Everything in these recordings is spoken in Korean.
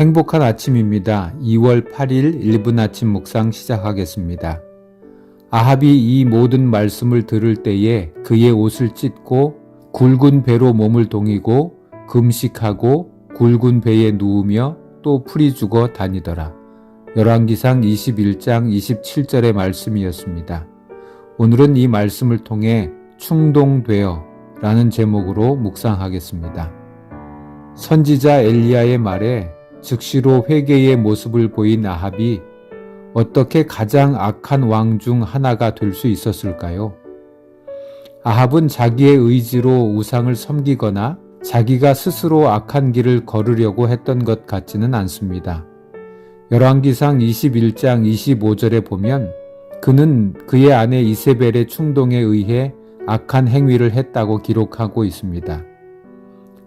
행복한 아침입니다. 2월 8일 1분 아침 묵상 시작하겠습니다. 아합이 이 모든 말씀을 들을 때에 그의 옷을 찢고 굵은 배로 몸을 동이고 금식하고 굵은 배에 누우며 또 풀이 죽어 다니더라. 열왕기상 21장 27절의 말씀이었습니다. 오늘은 이 말씀을 통해 충동되어 라는 제목으로 묵상하겠습니다. 선지자 엘리야의 말에 즉시로 회개의 모습을 보인 아합이 어떻게 가장 악한 왕 중 하나가 될 수 있었을까요? 아합은 자기의 의지로 우상을 섬기거나 자기가 스스로 악한 길을 걸으려고 했던 것 같지는 않습니다. 열왕기상 21장 25절에 보면 그는 그의 아내 이세벨의 충동에 의해 악한 행위를 했다고 기록하고 있습니다.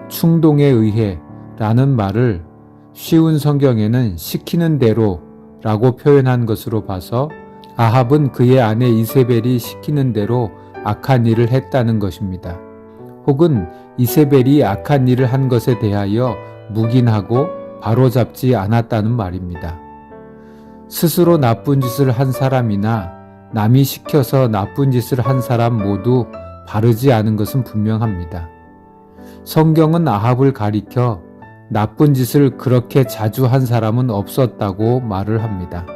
충동에 의해 라는 말을 쉬운 성경에는 시키는 대로 라고 표현한 것으로 봐서 아합은 그의 아내 이세벨이 시키는 대로 악한 일을 했다는 것입니다. 혹은 이세벨이 악한 일을 한 것에 대하여 묵인하고 바로잡지 않았다는 말입니다. 스스로 나쁜 짓을 한 사람이나 남이 시켜서 나쁜 짓을 한 사람 모두 바르지 않은 것은 분명합니다. 성경은 아합을 가리켜 나쁜 짓을 그렇게 자주 한 사람은 없었다고 말을 합니다.